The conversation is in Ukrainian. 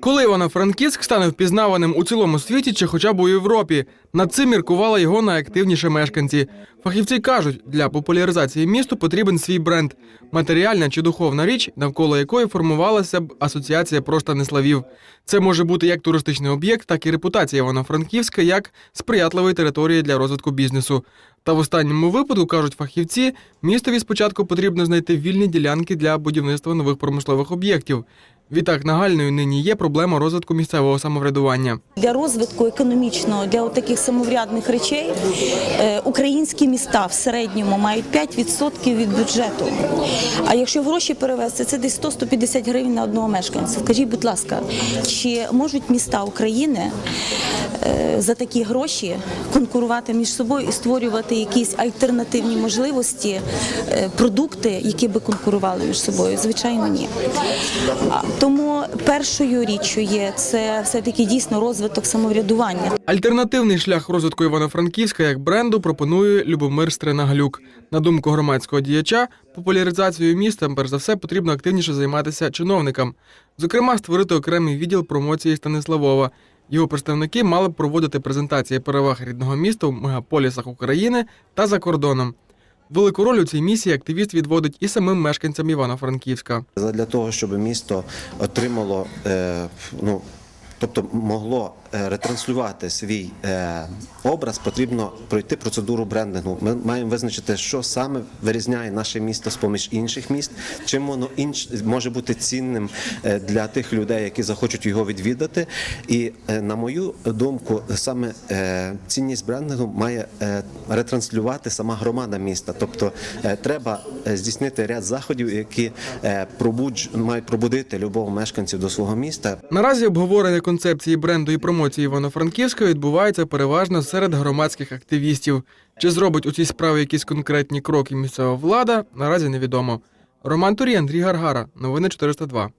Коли Івано-Франківськ стане впізнаваним у цілому світі чи хоча б у Європі, над цим міркували його найактивніші мешканці. Фахівці кажуть, для популяризації місту потрібен свій бренд, матеріальна чи духовна річ, навколо якої формувалася б асоціація просто неславів. Це може бути як туристичний об'єкт, так і репутація Івано-Франківська як сприятливої території для розвитку бізнесу. Та в останньому випадку, кажуть фахівці, містові спочатку потрібно знайти вільні ділянки для будівництва нових промислових об'єктів. Відтак нагальною нині є проблема розвитку місцевого самоврядування. Для розвитку економічного для таких самоврядних речей е, українські міста в середньому мають 5% від бюджету. А якщо гроші перевести, це десь 100-150 гривень на одного мешканця. Скажіть, будь ласка, чи можуть міста України за такі гроші конкурувати між собою і створювати якісь альтернативні можливості, е, продукти, які би конкурували між собою? Звичайно, ні. Тому першою річчю є це все-таки дійсно розвиток самоврядування. Альтернативний шлях розвитку Івано-Франківська як бренду пропонує Любомир Стринаглюк. На думку громадського діяча, популяризацією міста перш за все потрібно активніше займатися чиновникам. Зокрема, створити окремий відділ промоції Станиславова. Його представники мали б проводити презентації переваг рідного міста в мегаполісах України та за кордоном. Велику роль у цій місії активіст відводить і самим мешканцям Івано-Франківська. Для того, щоб місто отримало, е, ну, тобто могло е, ретранслювати свій е, образ, потрібно пройти процедуру брендингу. Ми маємо визначити, що саме вирізняє наше місто з поміж інших міст, чим воно інш може бути цінним е, для тих людей, які захочуть його відвідати. І на мою думку, саме цінність брендингу має ретранслювати сама громада міста. Тобто треба здійснити ряд заходів, які пробудж мають пробудити любого мешканців до свого міста. Наразі обговорення концепції бренду і промоції Івано-Франківська відбувається переважно серед громадських активістів. Чи зробить у цій справі якісь конкретні кроки місцева влада, наразі невідомо. Роман Турій, Андрій Гаргара. Новини 402.